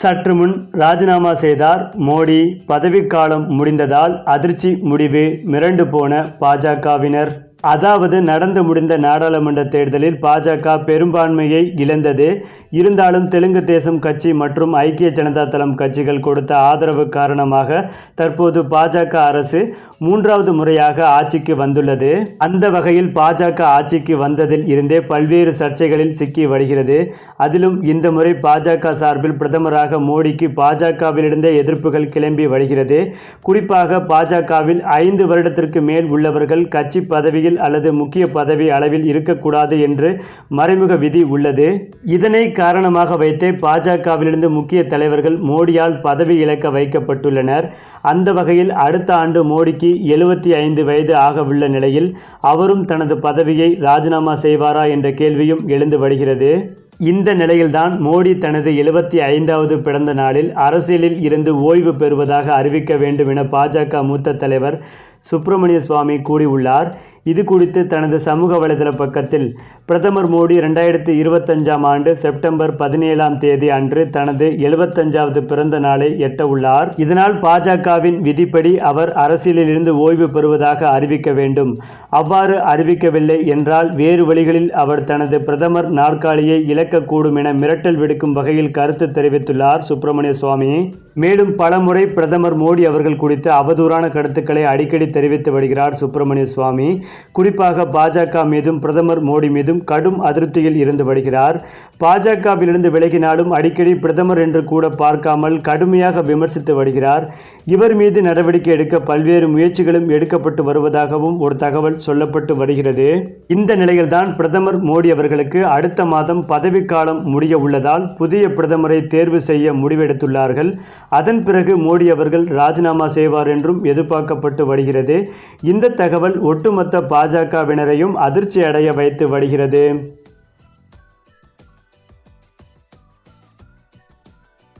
சற்று முன் ராஜினாமா செய்தார். மோடி பதவிக்காலம் முடிந்ததால் அதிர்ச்சி முடிவு மிரண்டு போன பாஜகவினர். அதாவது நடந்து முடிந்த நாடாளுமன்ற தேர்தலில் பாஜக பெரும்பான்மையை இழந்தது. இருந்தாலும் தெலுங்கு தேசம் கட்சி மற்றும் ஐக்கிய ஜனதா தளம் கட்சிகள் கொடுத்த ஆதரவு காரணமாக தற்போது பாஜக அரசு மூன்றாவது முறையாக ஆட்சிக்கு வந்துள்ளது. அந்த வகையில் பாஜக ஆட்சிக்கு வந்ததில் இருந்தே பல்வேறு சர்ச்சைகளில் சிக்கி வருகிறது. அதிலும் இந்த முறை பாஜக சார்பில் பிரதமராக மோடிக்கு பாஜகவிலிருந்தே எதிர்ப்புகள் கிளம்பி வருகிறது. குறிப்பாக பாஜகவில் ஐந்து வருடத்திற்கு மேல் உள்ளவர்கள் கட்சி பதவியில் அல்லது முக்கிய பதவி அளவில் இருக்கக்கூடாது என்று மறைமுக விதி உள்ளது. இதனை காரணமாக வைத்தே பாஜகவிலிருந்து முக்கிய தலைவர்கள் மோடியால் பதவி இழக்க வைக்கப்பட்டுள்ளனர். அந்த வகையில் அடுத்த ஆண்டு மோடிக்கு எழுபத்தி ஐந்து வயது ஆகவுள்ள நிலையில் அவரும் தனது பதவியை ராஜினாமா செய்வாரா என்ற கேள்வியும் எழுந்து வருகிறது. இந்த நிலையில்தான் மோடி தனது எழுபத்தி ஐந்தாவது பிறந்த நாளில் அரசியலில் இருந்து ஓய்வு பெறுவதாக அறிவிக்க வேண்டும் என பாஜக மூத்த தலைவர் சுப்பிரமணிய சுவாமி கூறியுள்ளார். இது குறித்து தனது சமூக வலைதள பக்கத்தில் பிரதமர் மோடி ரெண்டாயிரத்தி இருபத்தஞ்சாம் ஆண்டு செப்டம்பர் பதினேழாம் தேதி அன்று தனது எழுபத்தஞ்சாவது பிறந்த நாளை எட்ட உள்ளார் இதனால் பாஜகவின் விதிப்படி அவர் அரசியலிலிருந்து ஓய்வு பெறுவதாக அறிவிக்க வேண்டும். அவ்வாறு அறிவிக்கவில்லை என்றால் வேறு வழிகளில் அவர் தனது பிரதமர் நாற்காலியை இழக்கக்கூடும் என மிரட்டல் விடுக்கும் வகையில் கருத்து தெரிவித்துள்ளார் சுப்பிரமணிய சுவாமி. மேலும் பலமுறை பிரதமர் மோடி அவர்கள் குறித்து அவதூறான கருத்துக்களை அடிக்கடி தெரிவித்து வருகிறார் சுப்பிரமணிய சுவாமி. குறிப்பாக பாஜக மீதும் பிரதமர் மோடி மீதும் கடும் அதிருப்தியில் இருந்து வருகிறார். பாஜகவிலிருந்து விலகினாலும் அடிக்கடி பிரதமர் என்று கூட பார்க்காமல் கடுமையாக விமர்சித்து வருகிறார். இவர் மீது நடவடிக்கை எடுக்க பல்வேறு முயற்சிகளும் எடுக்கப்பட்டு வருவதாகவும் ஒரு தகவல் சொல்லப்பட்டு வருகிறது. இந்த நிலையில்தான் பிரதமர் மோடி அவர்களுக்கு அடுத்த மாதம் பதவிக்காலம் முடிய உள்ளதால் புதிய பிரதமரை தேர்வு செய்ய முடிவெடுத்துள்ளார்கள். அதன் பிறகு மோடி அவர்கள் ராஜினாமா செய்வார் என்றும் எதிர்பார்க்கப்பட்டு வருகிறது. இந்த தகவல் ஒட்டுமொத்த பாஜகவினரையும் அதிர்ச்சி அடைய வைத்து வருகிறது.